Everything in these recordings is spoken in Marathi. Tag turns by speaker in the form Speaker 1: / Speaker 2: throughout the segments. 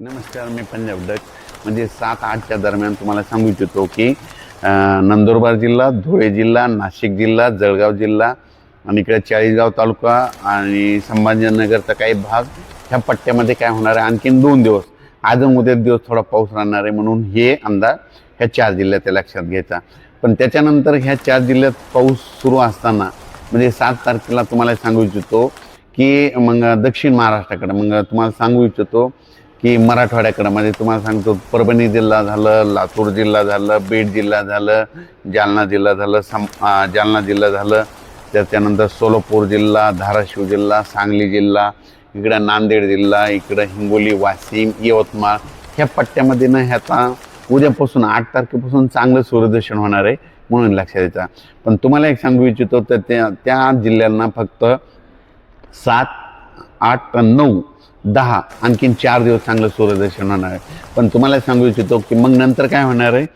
Speaker 1: नमस्कार मी पंजाब डक म्हणजे सात आठच्या दरम्यान तुम्हाला सांगू इच्छितो की नंदुरबार जिल्हा धुळे जिल्हा नाशिक जिल्हा जळगाव जिल्हा आणि इकडे चाळीसगाव तालुका आणि संभाजीनगरचा काही भाग ह्या पट्ट्यामध्ये काय होणार आहे? आणखीन दोन दिवस. आज उद्या दिवस थोडा पाऊस राहणार आहे म्हणून हे अंदाज ह्या चार जिल्ह्यात लक्षात घ्यायचा. पण त्याच्यानंतर ह्या चार जिल्ह्यात पाऊस सुरू असताना म्हणजे सात तारखेला तुम्हाला सांगू इच्छितो की मग दक्षिण महाराष्ट्राकडे मग तुम्हाला सांगू इच्छितो की मराठवाड्याकडं म्हणजे तुम्हाला सांगतो परभणी जिल्हा झालं लातूर जिल्हा झालं बीड जिल्हा झालं जालना जिल्हा झालं सम जालना जिल्हा झालं त्याच्यानंतर सोलापूर जिल्हा धाराशिव जिल्हा सांगली जिल्हा इकडं नांदेड जिल्हा इकडं हिंगोली वाशिम यवतमाळ ह्या पट्ट्यामध्ये ना ह्याचा उद्यापासून आठ तारखेपासून चांगलं सूर्यदर्शन होणार आहे म्हणून लक्षात येतं. पण तुम्हाला एक सांगू इच्छितो तर त्या त्या जिल्ह्यांना फक्त सात आठ नऊ दहा. आणखीन चार दिवस चांगलं सूर्यदर्शन होणार आहे. पण तुम्हाला सांगू इच्छितो की मग नंतर काय होणार आहे?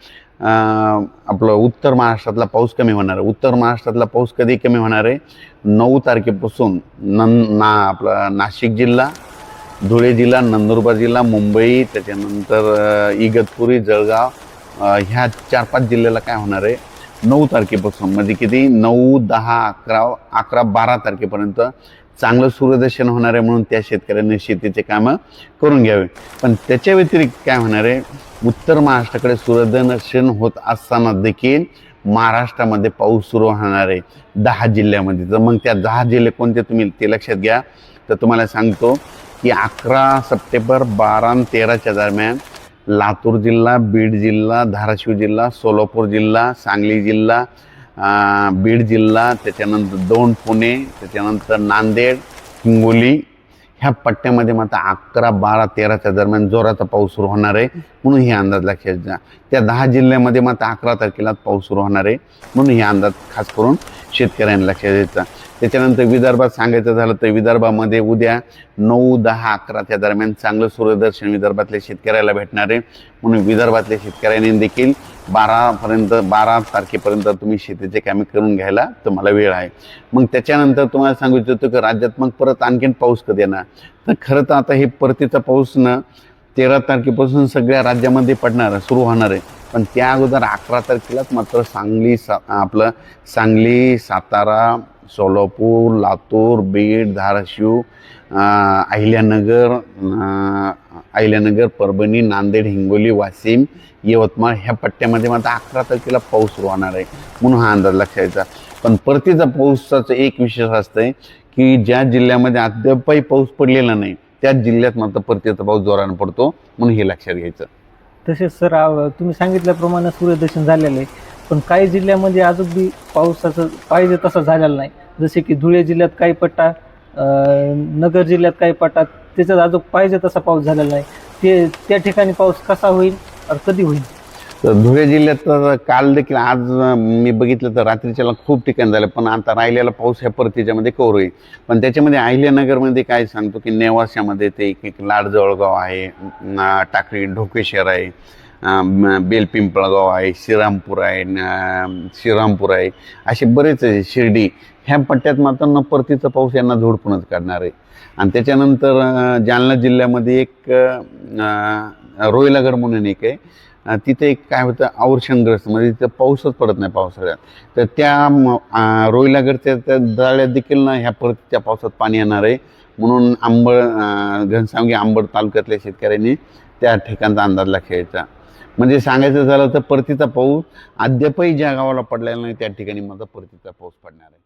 Speaker 1: आपलं उत्तर महाराष्ट्रातला पाऊस कमी होणार आहे. उत्तर महाराष्ट्रातला पाऊस कधी कमी होणार आहे? नऊ तारखेपासून नन ना आपला नाशिक जिल्हा धुळे जिल्हा नंदुरबार जिल्हा मुंबई त्याच्यानंतर इगतपुरी जळगाव ह्या चार पाच जिल्ह्याला काय होणार आहे? नऊ तारखेपासून. म्हणजे किती? नऊ दहा अकरा अकरा बारा तारखेपर्यंत चांगलं सूर्यदर्शन होणार आहे म्हणून त्या शेतकऱ्यांनी शेतीचे कामं करून घ्यावे. पण त्याच्या व्यतिरिक्त काय होणार आहे? उत्तर महाराष्ट्राकडे सूर्यदर्शन होत असताना देखील महाराष्ट्रामध्ये पाऊस सुरू होणार आहे दहा जिल्ह्यामध्ये. तर मग त्या दहा जिल्हे कोणते तुम्ही ते लक्षात घ्या. तर तुम्हाला सांगतो की अकरा सप्टेंबर बारा तेराच्या दरम्यान लातूर जिल्हा बीड जिल्हा धाराशिव जिल्हा सोलापूर जिल्हा सांगली जिल्हा बीड जिल्हा त्याच्यानंतर दोन पुणे त्याच्यानंतर नांदेड हिंगोली. ह्या पट्ट्यामध्ये मात्र अकरा बारा तेराच्या दरम्यान जोराचा पाऊस सुरू होणार आहे. म्हणून हे अंदाज लक्षात घ्या. त्या दहा जिल्ह्यामध्ये मात्र अकरा तारखेला पाऊस सुरू होणार आहे. म्हणून हे अंदाज खास करून शेतकऱ्यांनी लक्षात द्यायचा त्याच्यानंतर विदर्भात सांगायचं झालं तर विदर्भामध्ये उद्या नऊ दहा अकराच्या दरम्यान चांगलं सूर्यदर्शन विदर्भातल्या शेतकऱ्याला भेटणार आहे. म्हणून विदर्भातल्या शेतकऱ्यांनी देखील बारापर्यंत बारा तारखेपर्यंत तुम्ही शेतीचे कामे करून घ्यायला तुम्हाला वेळ आहे. मग त्याच्यानंतर तुम्हाला सांगू इच्छितो की राज्यात मग परत आणखीन पाऊस कधी येणार? तर खरं तर आता हे परतीचा पाऊस ना तेरा तारखेपासून सगळ्या राज्यामध्ये पडणार आहे, सुरू होणार आहे. पण त्या अगोदर अकरा तारखेलाच मात्र सांगली सा आपलं सांगली सातारा सोलापूर लातूर बीड धाराशिव अहिल्यानगर अहिल्यानगर परभणी नांदेड हिंगोली वाशिम यवतमाळ ह्या पट्ट्यामध्ये मात्र अकरा तारखेला पाऊस राहणार होणार आहे म्हणून हा अंदाज लक्षात यायचा पण परतीचा पाऊसाचं एक विशेष असतंय की ज्या जिल्ह्यामध्ये अद्यापही पाऊस पडलेला नाही त्याच जिल्ह्यात मात्र परतीचा पाऊस जोरानं पडतो म्हणून हे लक्षात घ्यायचं.
Speaker 2: तसेच सर तुम्ही सांगितल्याप्रमाणे सूर्यदर्शन झालेलं आहे पण काही जिल्ह्यामध्ये अजून बी पावसाचं पाहिजे तसं झालेला नाही. जसे की धुळे जिल्ह्यात काही पट्टा नगर जिल्ह्यात काही पटात त्याच्यात अजून पाहिजे तसा पाऊस झालेला नाही ते त्या ठिकाणी पाऊस कसा होईल आणि कधी होईल?
Speaker 1: तर धुळे जिल्ह्यात तर काल देखील आज मी बघितलं तर रात्रीच्याला खूप ठिकाण झालं पण आता राहिलेला पाऊस ह्या परतीच्यामध्ये कोर होईल. पण त्याच्यामध्ये अहिल्यानगरमध्ये काय सांगतो की नेवाशामध्ये ते एक एक लाडजवळगाव आहे टाकळी टाकळी ढोकेश्वर आहे. बेलपिंपळगाव आहे श्रीरामपूर आहे श्रीरामपूर आहे असे बरेच आहे शिर्डी ह्या पट्ट्यात मात्र न परतीचा पाऊस यांना झोडपूनच काढणार आहे. आणि त्याच्यानंतर जालना जिल्ह्यामध्ये एक अं, रोहिलागड म्हणून एक आहे. तिथे एक काय होतं अवर्षणग्रस्त म्हणजे तिथं पाऊसच पडत नाही पावसाळ्यात. तर त्या म- रोहिलागडच्या त्या दळ्यात देखील ना ह्या परतीच्या पावसात पाणी येणार आहे. म्हणून आंबळ घनसावंगी आंबड तालुक्यातल्या शेतकऱ्यांनी त्या ठिकाणचा अंदाज लक्षायचा म्हणजे सांगायचं झालं तर परतीचा पाऊस अद्यापही ज्या गावाला पडलेला नाही त्या ठिकाणी माझा परतीचा पाऊस पडणार आहे.